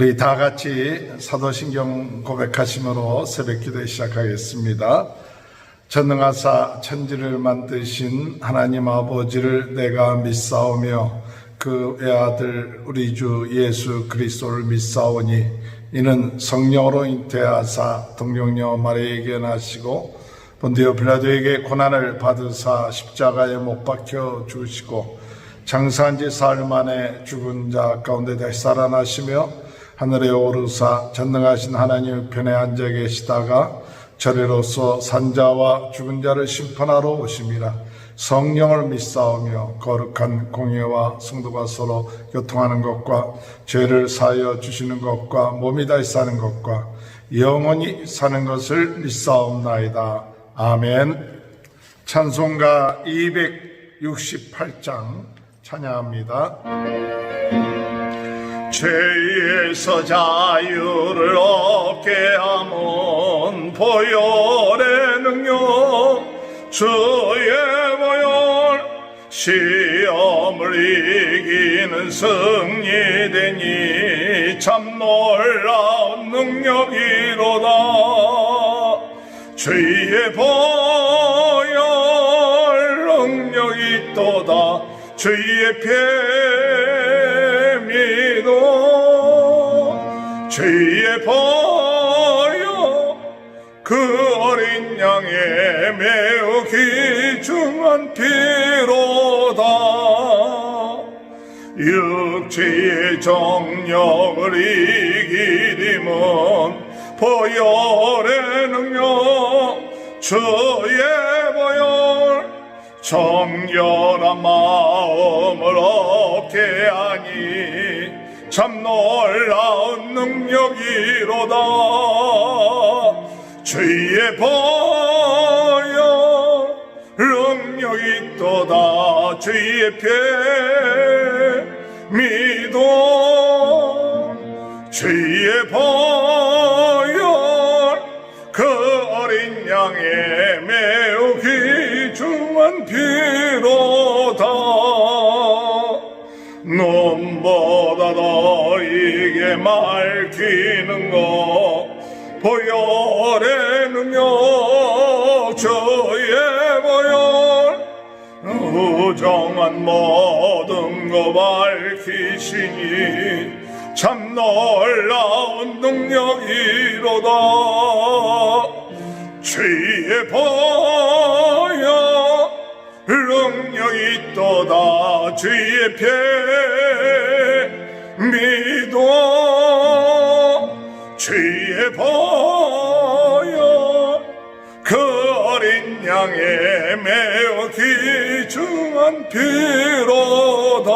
우리 다 같이 사도신경 고백하심으로 새벽 기도 시작하겠습니다. 전능하사 천지를 만드신 하나님 아버지를 내가 믿사오며 그 외아들 우리 주 예수 그리스도를 믿사오니 이는 성령으로 잉태하사 동령녀 마리에게 나시고 본디오 빌라도에게 고난을 받으사 십자가에 못 박혀 죽으시고 장사한 지 사흘 만에 죽은 자 가운데 다시 살아나시며 하늘에 오르사 전능하신 하나님 편에 앉아 계시다가 저리로서 산자와 죽은 자를 심판하러 오심이라 성령을 믿사오며 거룩한 공예와 성도가 서로 교통하는 것과 죄를 사하여 주시는 것과 몸이 다시 사는 것과 영원히 사는 것을 믿사옵나이다. 아멘. 찬송가 268장 찬양합니다. 죄에서 자유를 얻게 함은 보혈의 능력 주의 보혈 시험을 이기는 승리되니 참 놀라운 능력이로다. 주의 보혈 능력이 또다. 주의 피 주의 보혈 그 어린 양의 매우 귀중한 피로다. 육체의 정령을 이기림은 보혈의 능력 주의 보혈 정결한 마음을 얻게 하니 참 놀라운 능력이로다. 주의 보혈 능력이 또다. 주의 피 믿어. 주의 보혈 그 어린 양의 매우 귀중한 피로 다 눈보다 너에게 말키는 것 보혈의 능력 주의 보혈 우정한 모든 거 밝히시니 참 놀라운 능력이로다. 주의 보혈 능력이 또다. 주의 피 믿어. 주의 보혈 그 어린 양의 매우 귀중한 피로다.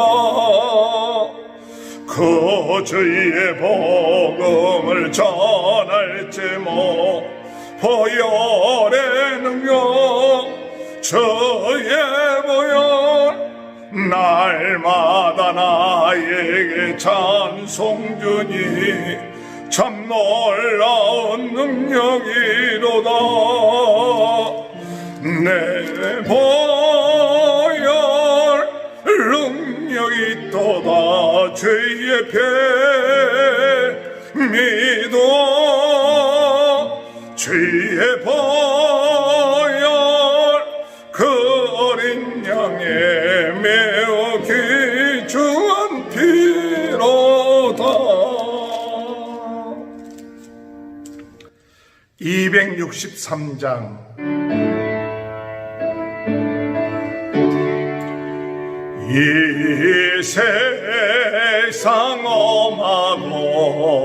그 주의 복음을 전할지모 보혈의 능력 주의 보혈 날마다 나에게 찬송 주니 참 놀라운 능력이로다. 내 보혈 능력이 또다. 주의 피 믿어. 주의 보 263장. 이 세상 엄하고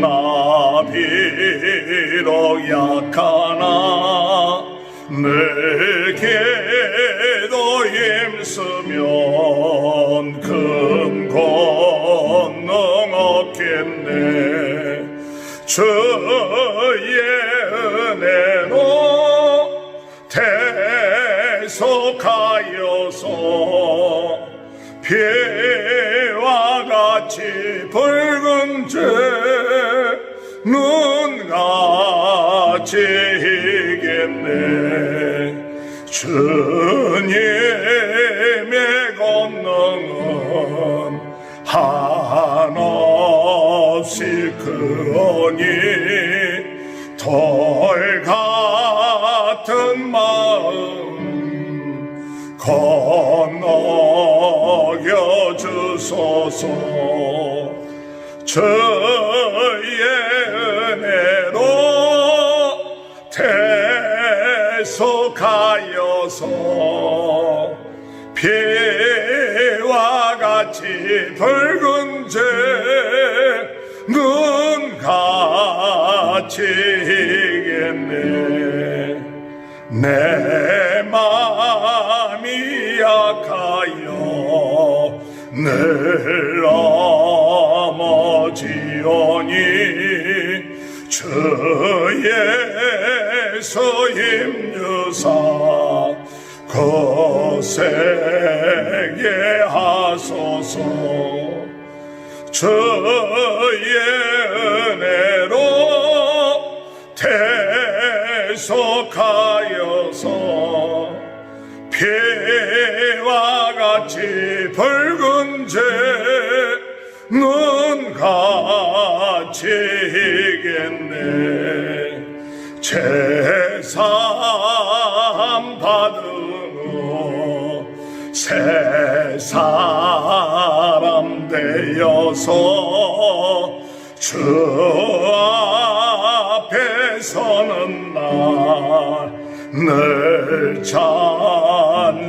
나 비록 약하나 늘 기도 힘쓰면 큰권 주의 은혜로 대속하여서 피와 같이 붉은 죄 눈같이 이겠네. 주님의 권능은 한없이 없이 그러니 돌 같은 마음 건너겨 주소서. 주의 은혜로 대속하여서 피와 같이 붉은 죄 이겠네. 내 마음이 약하여 늘 넘어지오니 주 예수 힘주사 거세게 하소서. 주의 은혜로 대 속하여서 피와 같이 붉은 죄눈 같이 이겠네. 제삼 받으러 새 사람 되어서 주 앞에 서는 날 늘 찬송하겠네.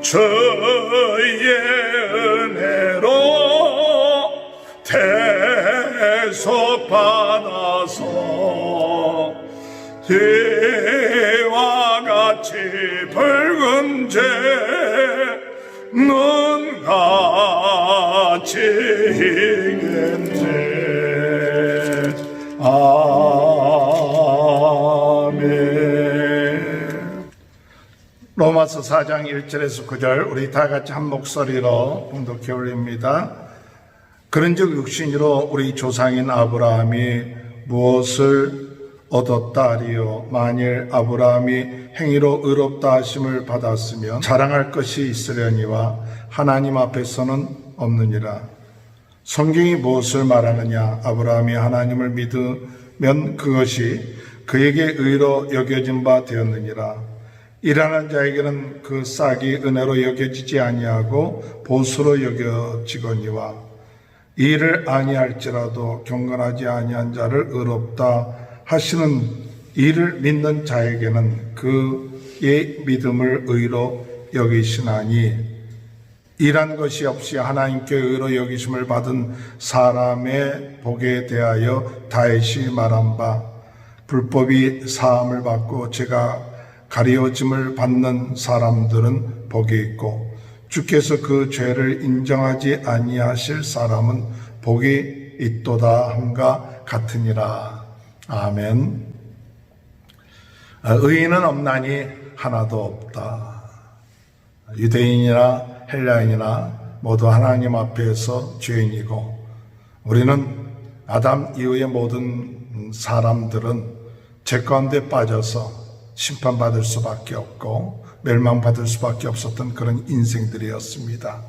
주의 은혜로 대속 받아서 이와 같이 붉은 죄 눈 같이 이겠네 아멘. 로마서 4장 1절에서 9절 우리 다 같이 한 목소리로 봉독해 올립니다. 그런즉 육신으로 우리 조상인 아브라함이 무엇을 얻었다 하리요? 만일 아브라함이 행위로 의롭다 하심을 받았으면 자랑할 것이 있으려니와 하나님 앞에서는 없느니라 성경이 무엇을 말하느냐? 아브라함이 하나님을 믿으면 그것이 그에게 의로 여겨진 바 되었느니라. 일하는 자에게는 그 싹이 은혜로 여겨지지 아니하고 보수로 여겨지거니와 이 일을 아니할지라도 경건하지 아니한 자를 의롭다 하시는 이를 믿는 자에게는 그의 믿음을 의로 여기시나니 일한 것이 없이 하나님께 의로 여기심을 받은 사람의 복에 대하여 다윗이 말한 바 불법이 사함을 받고 제가 가리워짐을 받는 사람들은 복이 있고 주께서 그 죄를 인정하지 아니하실 사람은 복이 있도다 함과 같으니라. 아멘. 아, 의인은 없나니 하나도 없다. 유대인이나 헬라인이나 모두 하나님 앞에서 죄인이고 우리는 아담 이후의 모든 사람들은 죄 가운데 빠져서 심판받을 수밖에 없고 멸망받을 수밖에 없었던 그런 인생들이었습니다.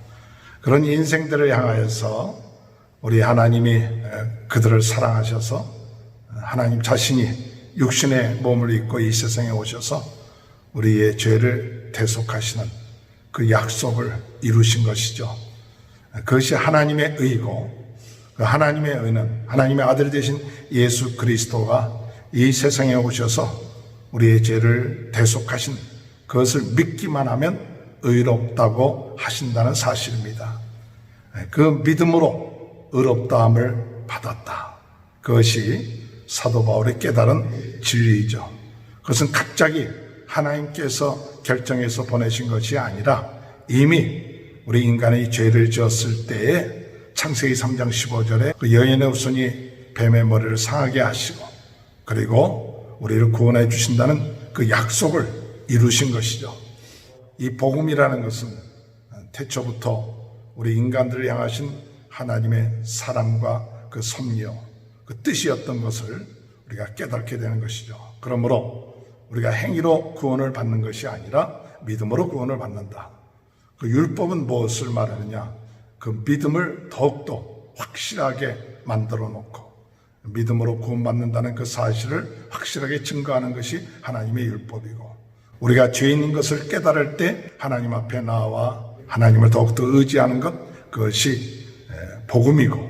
그런 인생들을 향하여서 우리 하나님이 그들을 사랑하셔서 하나님 자신이 육신의 몸을 입고 이 세상에 오셔서 우리의 죄를 대속하시는 그 약속을 이루신 것이죠. 그것이 하나님의 의고 그 하나님의 의는 하나님의 아들 되신 예수 그리스도가 이 세상에 오셔서 우리의 죄를 대속하신 그것을 믿기만 하면 의롭다고 하신다는 사실입니다. 그 믿음으로 의롭다함을 받았다. 그것이 사도 바울의 깨달은 진리이죠. 그것은 갑자기 하나님께서 결정해서 보내신 것이 아니라 이미 우리 인간의 죄를 지었을 때에 창세기 3장 15절에 그 여인의 후손이 뱀의 머리를 상하게 하시고 그리고 우리를 구원해 주신다는 그 약속을 이루신 것이죠. 이 복음이라는 것은 태초부터 우리 인간들을 향하신 하나님의 사랑과 그 섭리요, 그 뜻이었던 것을 우리가 깨닫게 되는 것이죠. 그러므로 우리가 행위로 구원을 받는 것이 아니라 믿음으로 구원을 받는다. 그 율법은 무엇을 말하느냐? 그 믿음을 더욱더 확실하게 만들어 놓고 믿음으로 구원받는다는 그 사실을 확실하게 증거하는 것이 하나님의 율법이고 우리가 죄인인 것을 깨달을 때 하나님 앞에 나와 하나님을 더욱더 의지하는 것 그것이 에, 복음이고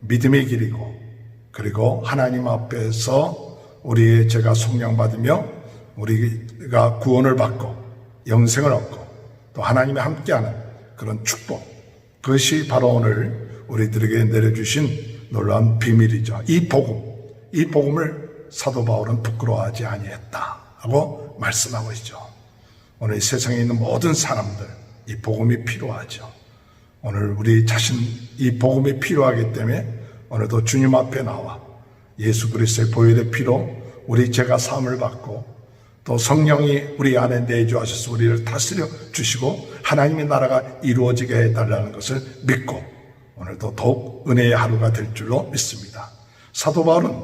믿음의 길이고 그리고 하나님 앞에서 우리의 죄가 속량받으며 우리가 구원을 받고 영생을 얻고 또 하나님이 함께하는 그런 축복 그것이 바로 오늘 우리들에게 내려주신 놀라운 비밀이죠. 이 복음, 이 복음을 사도 바울은 부끄러워하지 아니했다라고 말씀하고 있죠. 오늘 이 세상에 있는 모든 사람들 이 복음이 필요하죠. 오늘 우리 자신 이 복음이 필요하기 때문에 오늘도 주님 앞에 나와 예수 그리스도의 보혈의 피로 우리 죄가 사함을 받고 또 성령이 우리 안에 내주하셔서 우리를 다스려 주시고 하나님의 나라가 이루어지게 해달라는 것을 믿고 오늘도 더욱 은혜의 하루가 될 줄로 믿습니다. 사도 바울은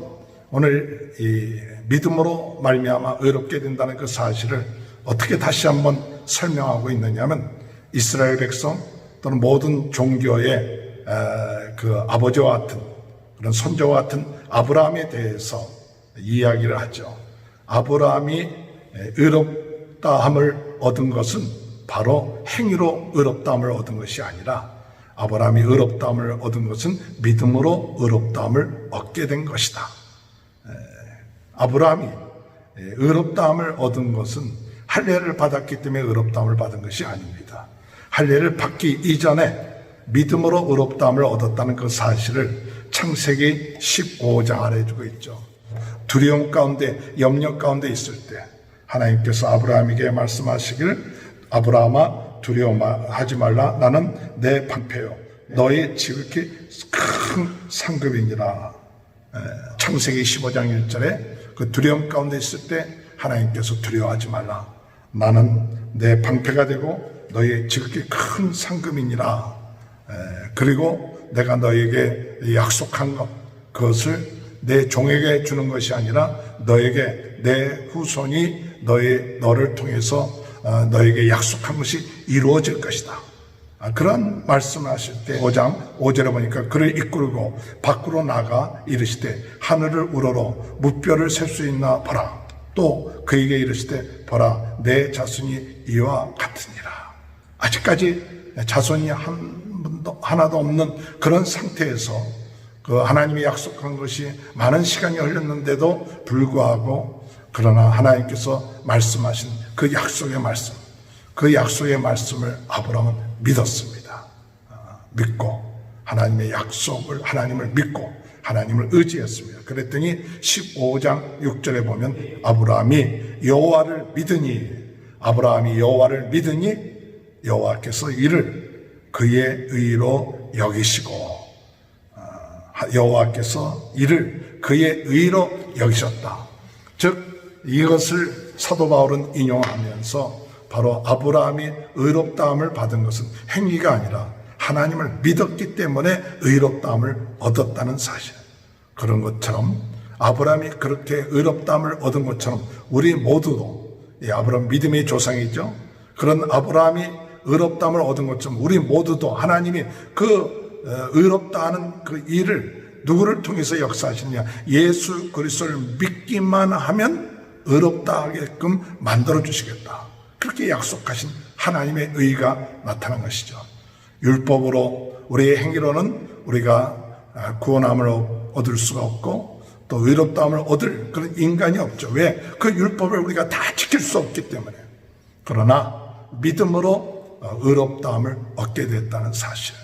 오늘 이 믿음으로 말미암아 의롭게 된다는 그 사실을 어떻게 다시 한번 설명하고 있느냐면 이스라엘 백성 또는 모든 종교의 에, 그 아버지와 같은 그런 손자와 같은 아브라함에 대해서 이야기를 하죠. 아브라함이 의롭다함을 얻은 것은 바로 행위로 의롭다함을 얻은 것이 아니라 아브라함이 의롭다함을 얻은 것은 믿음으로 의롭다함을 얻게 된 것이다. 에, 아브라함이 에, 의롭다함을 얻은 것은 할례를 받았기 때문에 의롭다함을 받은 것이 아닙니다. 할례를 받기 이전에 믿음으로 의롭다함을 얻었다는 그 사실을 창세기 15장 알려주고 있죠. 두려움 가운데 염려 가운데 있을 때 하나님께서 아브라함에게 말씀하시길 아브라함아 두려워하지 말라. 나는 내 방패요. 너의 지극히 큰 상급이니라. 에, 창세기 15장 1절에 그 두려움 가운데 있을 때 하나님께서 두려워하지 말라. 나는 내 방패가 되고 너의 지극히 큰 상급이니라. 에, 그리고 내가 너에게 약속한 것 그것을 내 종에게 주는 것이 아니라 너에게 내 후손이 너의 너를 통해서 어, 너에게 약속한 것이 이루어질 것이다. 아, 그런 말씀하실 때 5장 5절에 보니까 그를 이끌고 밖으로 나가 이르시되 하늘을 우러러 무뼈를 셀 수 있나 보라. 또 그에게 이르시되 보라 내 자손이 이와 같으니라. 아직까지 자손이 한 분도 하나도 없는 그런 상태에서 그 하나님이 약속한 것이 많은 시간이 흘렀는데도 불구하고 그러나 하나님께서 말씀하신 그 약속의 말씀, 그 약속의 말씀을 아브라함은 믿었습니다. 아, 믿고 하나님의 약속을 하나님을 믿고 하나님을 의지했습니다. 그랬더니 15장 6절에 보면 아브라함이 여호와를 믿으니 아브라함이 여호와를 믿으니 여호와께서 이를 그의 의로 여기시고 여호와께서 이를 그의 의로 여기셨다. 즉 이것을 사도 바울은 인용하면서 바로 아브라함이 의롭다함을 받은 것은 행위가 아니라 하나님을 믿었기 때문에 의롭다함을 얻었다는 사실. 그런 것처럼 아브라함이 그렇게 의롭다함을 얻은 것처럼 우리 모두도 이 아브라함 믿음의 조상이죠. 그런 아브라함이 의롭다함을 얻은 것처럼 우리 모두도 하나님이 그 어, 의롭다 하는 그 일을 누구를 통해서 역사하시느냐? 예수 그리스도를 믿기만 하면 의롭다 하게끔 만들어 주시겠다. 그렇게 약속하신 하나님의 의가 나타난 것이죠. 율법으로 우리의 행위로는 우리가 아, 구원함을 얻을 수가 없고 또 의롭다함을 얻을 그런 인간이 없죠. 왜? 그 율법을 우리가 다 지킬 수 없기 때문에. 그러나 믿음으로 어, 의롭다함을 얻게 됐다는 사실.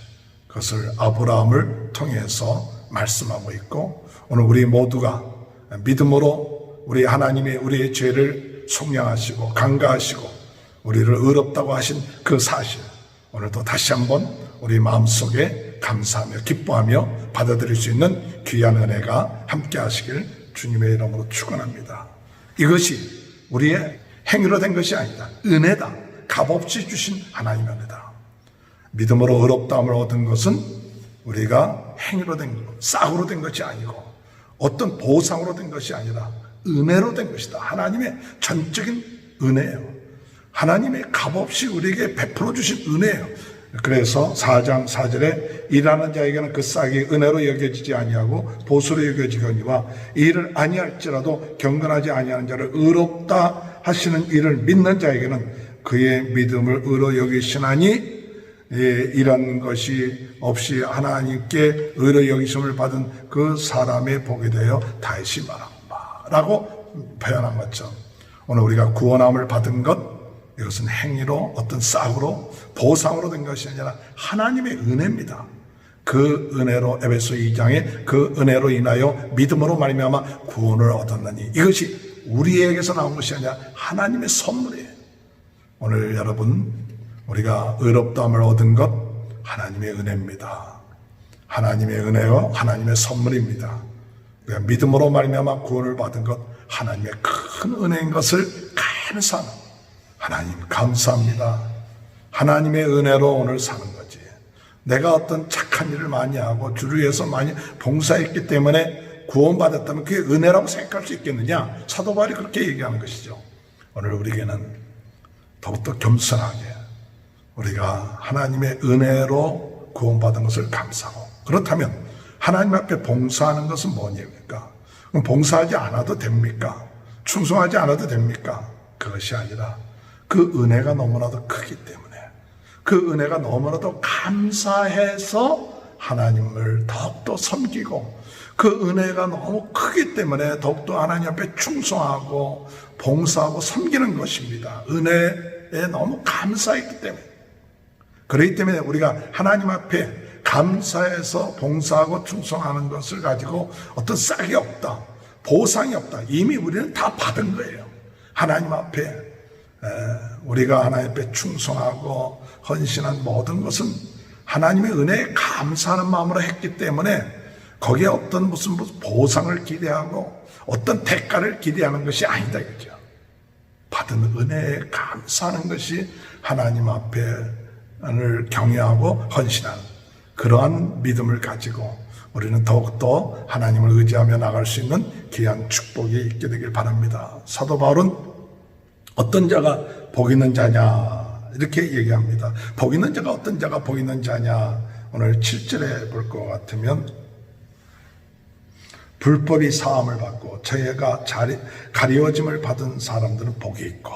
그것을 아브라함을 통해서 말씀하고 있고 오늘 우리 모두가 믿음으로 우리 하나님이 우리의 죄를 속량하시고 강가하시고 우리를 의롭다고 하신 그 사실 오늘도 다시 한번 우리 마음속에 감사하며 기뻐하며 받아들일 수 있는 귀한 은혜가 함께 하시길 주님의 이름으로 축원합니다. 이것이 우리의 행위로 된 것이 아니다. 은혜다. 값없이 주신 하나님의 은혜다. 믿음으로 의롭다함을 얻은 것은 우리가 행위로 된 것, 싹으로 된 것이 아니고 어떤 보상으로 된 것이 아니라 은혜로 된 것이다. 하나님의 전적인 은혜예요. 하나님의 값없이 우리에게 베풀어 주신 은혜예요. 그래서 4장 4절에 일하는 자에게는 그 싹이 은혜로 여겨지지 아니하고 보수로 여겨지거니와 일을 아니할지라도 경건하지 아니하는 자를 의롭다 하시는 일을 믿는 자에게는 그의 믿음을 의로 여기시나니 예, 이런 것이 없이 하나님께 의로 여기심을 받은 그 사람의 복이 되어 다시 말한다 라고 표현한 것처럼 오늘 우리가 구원함을 받은 것 이것은 행위로 어떤 싹으로 보상으로 된 것이 아니라 하나님의 은혜입니다. 그 은혜로 에베소 2장에 그 은혜로 인하여 믿음으로 말미암아 구원을 얻었느니 이것이 우리에게서 나온 것이 아니라 하나님의 선물이에요. 오늘 여러분 우리가 의롭다함을 얻은 것 하나님의 은혜입니다. 하나님의 은혜요 하나님의 선물입니다. 믿음으로 말미암아 구원을 받은 것 하나님의 큰 은혜인 것을 감사하는 하나님 감사합니다. 하나님의 은혜로 오늘 사는 거지. 내가 어떤 착한 일을 많이 하고 주를 위해서 많이 봉사했기 때문에 구원받았다면 그게 은혜라고 생각할 수 있겠느냐? 사도 바울이 그렇게 얘기하는 것이죠. 오늘 우리에게는 더욱더 겸손하게 우리가 하나님의 은혜로 구원받은 것을 감사하고 그렇다면 하나님 앞에 봉사하는 것은 뭐냐니까? 그럼 봉사하지 않아도 됩니까? 충성하지 않아도 됩니까? 그것이 아니라 그 은혜가 너무나도 크기 때문에 그 은혜가 너무나도 감사해서 하나님을 더욱더 섬기고 그 은혜가 너무 크기 때문에 더욱더 하나님 앞에 충성하고 봉사하고 섬기는 것입니다. 은혜에 너무 감사했기 때문에. 그렇기 때문에 우리가 하나님 앞에 감사해서 봉사하고 충성하는 것을 가지고 어떤 싹이 없다. 보상이 없다. 이미 우리는 다 받은 거예요. 하나님 앞에 에, 우리가 하나님 앞에 충성하고 헌신한 모든 것은 하나님의 은혜에 감사하는 마음으로 했기 때문에 거기에 어떤 무슨 보상을 기대하고 어떤 대가를 기대하는 것이 아니다 이거죠. 받은 은혜에 감사하는 것이 하나님 앞에를 경외하고 헌신하는 그러한 믿음을 가지고 우리는 더욱더 하나님을 의지하며 나갈 수 있는 귀한 축복이 있게 되길 바랍니다. 사도 바울은 어떤 자가 복 있는 자냐 이렇게 얘기합니다. 복 있는 자가 어떤 자가 복 있는 자냐 오늘 7절에 볼 것 같으면 불법이 사함을 받고 자리, 가리워짐을 받은 사람들은 복이 있고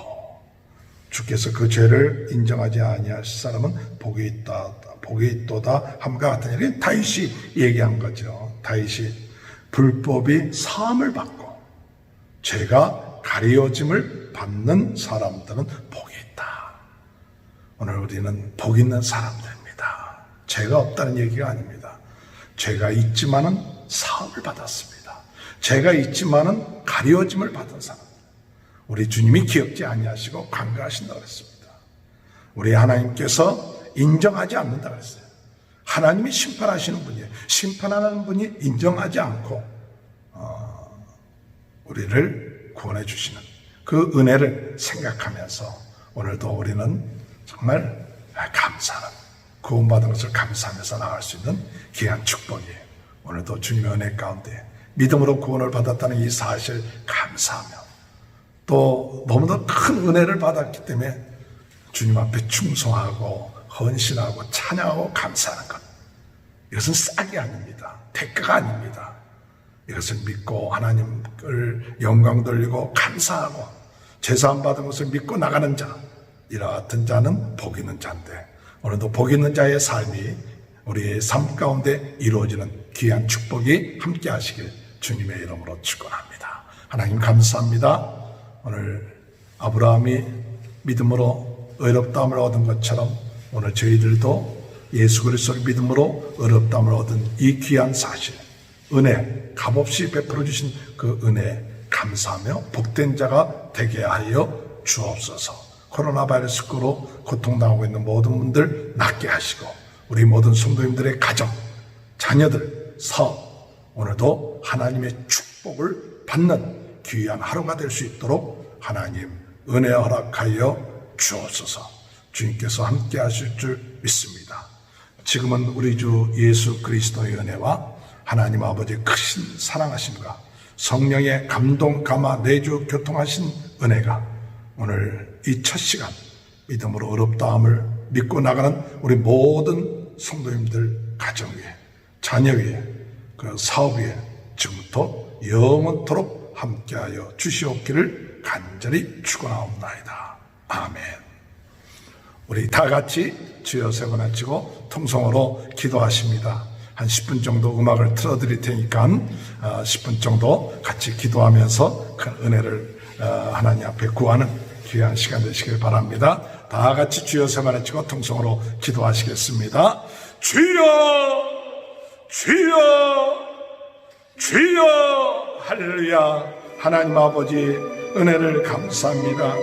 주께서 그 죄를 인정하지 아니하실 사람은 복이 있다 복이 있도다 함과 같은 얘기 다윗이 얘기한 거죠. 다윗이 불법이 사함을 받고 죄가 가리워짐을 받는 사람들은 복이 있다. 오늘 우리는 복 있는 사람들입니다. 죄가 없다는 얘기가 아닙니다. 죄가 있지만은 사함을 받았습니다. 죄가 있지만은 가려짐을 받은 사람. 우리 주님이 기억지 아니하시고 간과하신다고 그랬습니다. 우리 하나님께서 인정하지 않는다 그랬어요. 하나님이 심판하시는 분이에요. 심판하는 분이 인정하지 않고 어, 우리를 구원해 주시는 그 은혜를 생각하면서 오늘도 우리는 정말 감사하는 구원받은 것을 감사하면서 나갈 수 있는 귀한 축복이에요. 오늘도 주님의 은혜 가운데 믿음으로 구원을 받았다는 이 사실 감사하며 또 너무나 큰 은혜를 받았기 때문에 주님 앞에 충성하고 헌신하고 찬양하고 감사하는 것. 이것은 싹이 아닙니다. 대가가 아닙니다. 이것을 믿고 하나님을 영광 돌리고 감사하고 제사함 받은 것을 믿고 나가는 자. 이와 같은 자는 복 있는 자인데 오늘도 복 있는 자의 삶이 우리의 삶 가운데 이루어지는 귀한 축복이 함께 하시길 주님의 이름으로 축원합니다. 하나님 감사합니다. 오늘 아브라함이 믿음으로 의롭다함을 얻은 것처럼 오늘 저희들도 예수 그리스도를 믿음으로 의롭다함을 얻은 이 귀한 사실, 은혜, 값없이 베풀어 주신 그 은혜 감사하며 복된 자가 되게 하여 주옵소서. 코로나 바이러스로 고통당하고 있는 모든 분들 낫게 하시고 우리 모든 성도님들의 가정, 자녀들, 사업 오늘도 하나님의 축복을 받는 귀한 하루가 될 수 있도록 하나님 은혜 허락하여 주옵소서. 주님께서 함께 하실 줄 믿습니다. 지금은 우리 주 예수 그리스도의 은혜와 하나님 아버지의 크신 사랑하심과 성령의 감동, 감화, 내주, 교통하신 은혜가 오늘 이 첫 시간 믿음으로 어렵다함을 믿고 나가는 우리 모든 성도님들 가정 위에 자녀 위에 그 사업 위에 지금부터 영원토록 함께하여 주시옵기를 간절히 축원하옵나이다. 아멘. 우리 다 같이 주여 세 번 외치고 통성으로 기도하십니다. 한 10분 정도 음악을 틀어드릴 테니까 어, 10분 정도 같이 기도하면서 큰 은혜를 어, 하나님 앞에 구하는 귀한 시간 되시길 바랍니다. 다 같이 주여 세 번 외치고 통성으로 기도하시겠습니다. 주여 주여 주여 할렐루야 하나님 아버지 은혜를 감사합니다.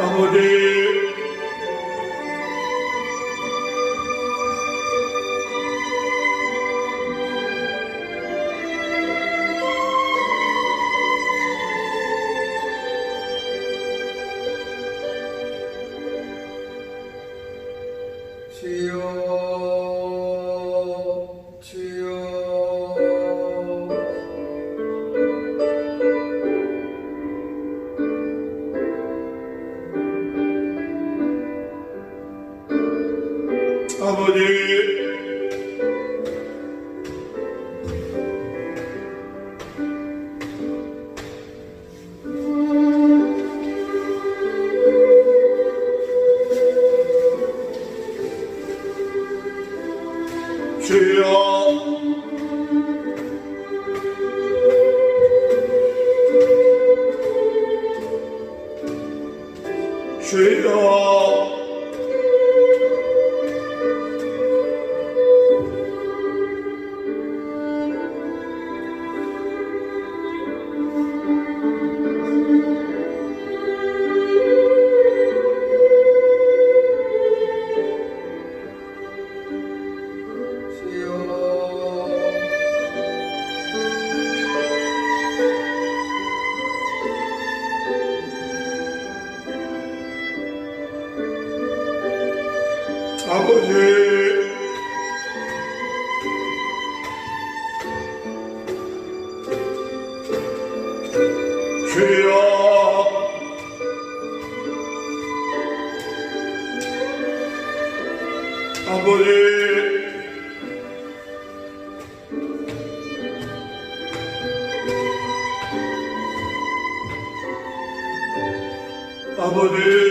아 주 아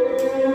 아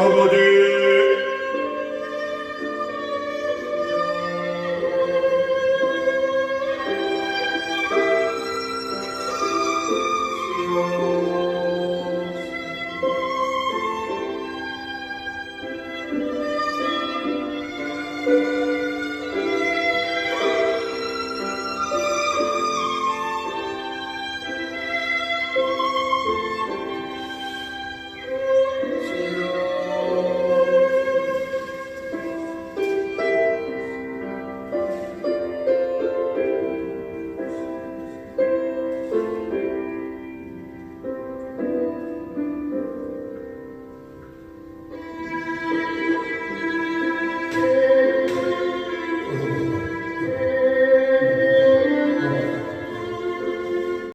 Obodu.